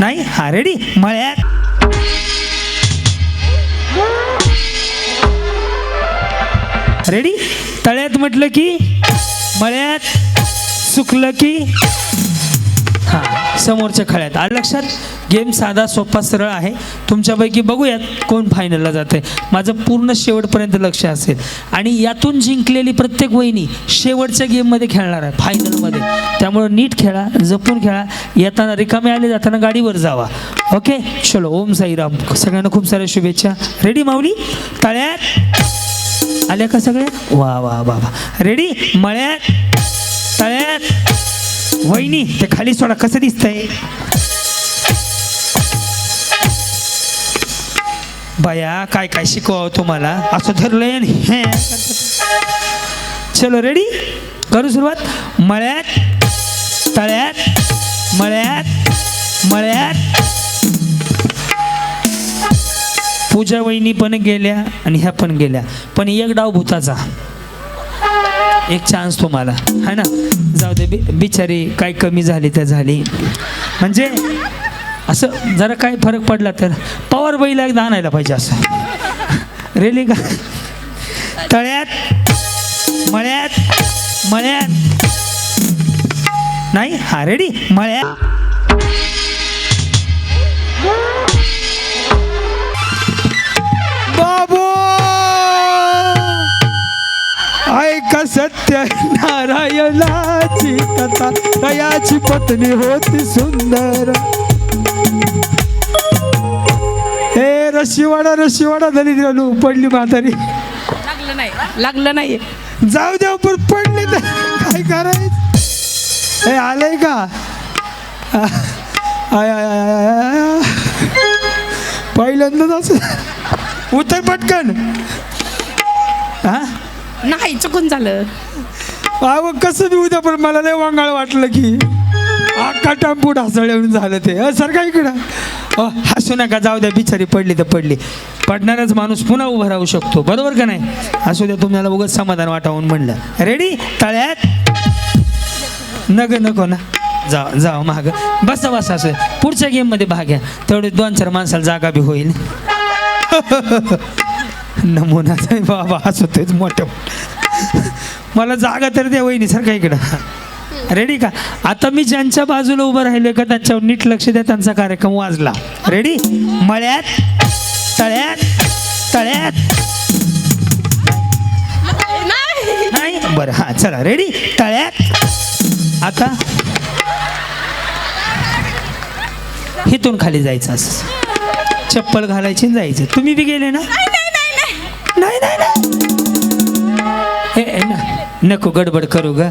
नाही हा रेडी मळ्यात. रेडी तळ्यात म्हटलं की मळ्यात सुकलं की हां समोरच्या खळ्यात. आलं लक्षात? गेम साधा सोपा सरळ आहे. तुमच्यापैकी बघूयात कोण फायनलला जाते माझं पूर्ण शेवटपर्यंत लक्ष असेल. आणि यातून जिंकलेली प्रत्येक वहिनी शेवटच्या गेममध्ये खेळणार आहे फायनलमध्ये त्यामुळं नीट खेळा जपून खेळा. येताना रिकामे आले जाताना गाडीवर जावा. ओके चलो ओम साईराम सगळ्यांना खूप साऱ्या शुभेच्छा. रेडी माऊली? तळ्यात. आल्या का सगळ्या? वा वा वा वा. रेडी मळ्यात. तळ्यात. वहिनी ते खाली सोडा कसं दिसतंय? बाया काय काय शिकवावं तुम्हाला? असं धरलंय आणि हे. चलो रेडी करू सुरुवात? मळ्यात तळ्यात मळ्यात मळ्यात. पूजा वहिनी पण गेल्या आणि ह्या पण गेल्या. पण एक डाव भूताचा. एक चान्स तुम्हाला. है ना? जाऊ दे बिचारी काय कमी झाली तर झाली. म्हणजे असं जरा काय फरक पडला तर. पवार बाईला एकदा आणायला पाहिजे असं. रेली का? तळ्यात मळ्यात मळ्यात. नाही हा रेडी मळ्यात. बाबू! ऐका सत्य नारायणाची कथा. दयाची पत्नी होती सुंदर. हे रशिवाडा रशिवाडा झाली गेलो पडली म्हातारी. लागलं नाही. लागलं नाही जाऊ द्या पण पडली तर काय करायचं? हे आलंय का? आय आय. पहिल्यांदाच असं. उतर पटकन. हा? नाही चुकून झालं. अहो कसं बी उद्या पण मला लय वांगाळ वाटलं की. अख्खा हसळून झालं ते. सर काय इकडं. हसू नका जाऊ द्या बिचारी पडली तर पडली. पडणारच माणूस पुन्हा उभा राहू शकतो. बरोबर का नाही? असू द्या तुम्हाला उगाच समाधान वाटावून म्हणलं. रेडी तळ्यात? नग नको ना. जा जा महाग बसा बसा असं. पुढच्या गेममध्ये भाग घ्या. तेवढे दोन चार माणसाला जागा बी होईल. नमुना बाबा हसतोच मोठं. मला जागा तर द्या वहिनी सर इकडं. रेडी का? आता मी ज्यांच्या बाजूला उभं राहिले का त्यांच्यावर नीट लक्ष द्या त्यांचा कार्यक्रम वाजला. रेडी मळ्यात तळ्यात तळ्यात. नाही? बरं हां चला. रेडी तळ्यात. आता इथून खाली जायचं असं. चप्पल घालायची जायचं. तुम्ही बी गेले ना? नाही नाही ना. नको गडबड करू ग.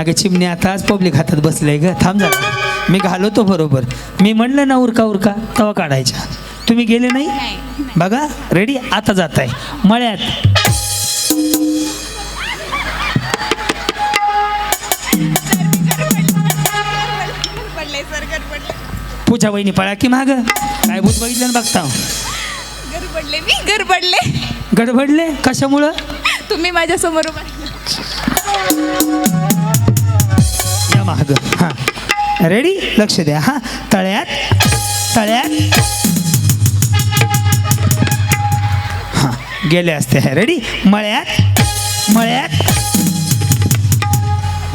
अगं चिमणी आता आज पब्लिक हातात बसलंय ग. थांब जरा. मी घालवतो बरोबर. मी म्हणलं ना उरका उरका तवा काढायच्या तुम्ही गेले नाही? बघा रेडी आता जात आहे मळ्यात. पूजा वहिनी पळा की माग. काय भूत बघितलं ना बघता. गडबडले मी गडबडले. गडबडले? कशामुळं? तुम्ही माझ्यासमोर या महाग हां. रेडी लक्ष द्या. हां. तळ्यात. तळ्यात. हां. गेले असते. रेडी मळ्यात. मळ्यात.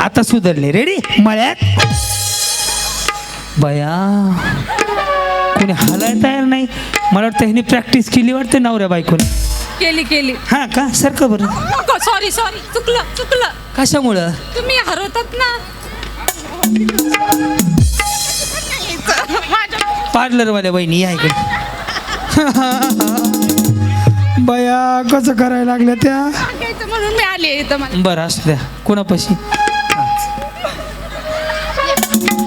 आता सुधारले. रेडी मळ्यात. बया. कोणी हालाय तयार नाही. मला वाटतं ह्यानी प्रॅक्टिस केली वाटते नवऱ्या बायकोने केली केली. हां का? सारखं बरं. सॉरी सॉरी चुकलं चुकलं. कशामुळं? तुम्ही हरवतात ना. पार्लरवाल्या बहिणी या इकडे. बया कसं करायला लागल्या त्या? घ्यायचं म्हणून मी आले इथं मला. बरं असू द्या. कोणापाशी?